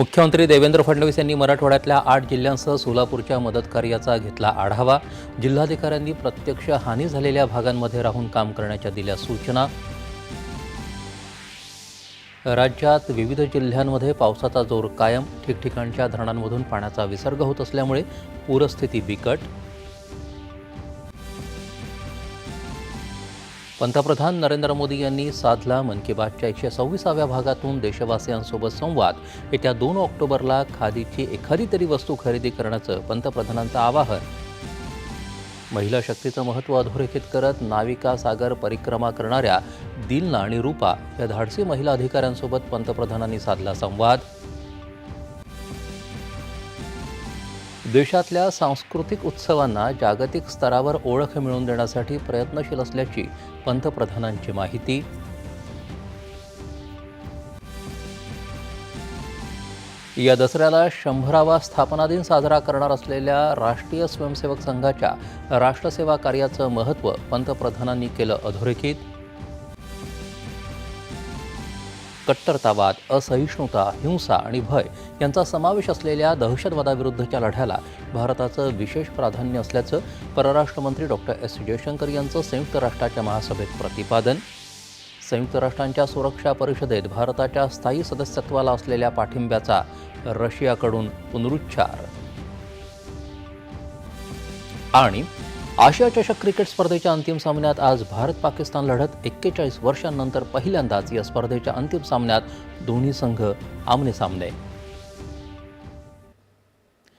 मुख्यमंत्री देवेंद्र फडणवीस यांनी मराठवाड्यातल्या आठ जिल्ह्यांसह सोलापूरच्या मदत कार्याचा घेतला आढावा. जिल्हाधिकाऱ्यांनी प्रत्यक्ष हानी झालेल्या भागांमध्ये राहून काम करण्याच्या दिल्या सूचना. राज्यात विविध जिल्ह्यांमध्ये पावसाचा जोर कायम. ठिकठिकाणच्या धरणांमधून पाण्याचा विसर्ग होत असल्यामुळे पूरस्थिती बिकट. पंतप्रधान नरेंद्र मोदी यांनी साधला मन की बातच्या एकशे सव्वीसाव्या भागातून देशवासियांसोबत संवाद. येत्या दोन ऑक्टोबरला खादीची एखादी तरी वस्तू खरेदी करण्याचं पंतप्रधानांचं आवाहन. महिला शक्तीचं महत्त्व अधोरेखित करत नाविका सागर परिक्रमा करणाऱ्या दिलना आणि रूपा या धाडसी महिला अधिकाऱ्यांसोबत पंतप्रधानांनी साधला संवाद. देशातल्या सांस्कृतिक उत्सवांना जागतिक स्तरावर ओळख मिळवून देण्यासाठी प्रयत्नशील असल्याची पंतप्रधानांची माहिती. या दसऱ्याला शंभरावा स्थापना दिन साजरा करणार असलेल्या राष्ट्रीय स्वयंसेवक संघाच्या राष्ट्रसेवा कार्याचं महत्त्व पंतप्रधानांनी केलं अधोरेखित. कट्टरतावाद असहिष्णुता हिंसा आणि भय यांचा समावेश असलेल्या दहशतवादाविरुद्धच्या लढ्याला भारताचं विशेष प्राधान्य असल्याचं परराष्ट्र मंत्री डॉक्टर एस. जयशंकर यांचं संयुक्त राष्ट्राच्या महासभेत प्रतिपादन. संयुक्त राष्ट्रांच्या सुरक्षा परिषदेत भारताच्या स्थायी सदस्यत्वाला असलेल्या पाठिंब्याचा रशियाकडून पुनरुच्चार. आणि आशिया चषक क्रिकेट स्पर्धेच्या अंतिम सामन्यात आज भारत पाकिस्तान लढत एक्केचाळीस वर्षांनंतर पहिल्यांदाच या स्पर्धेच्या अंतिम सामन्यात दोन्ही संघ आमने सामने.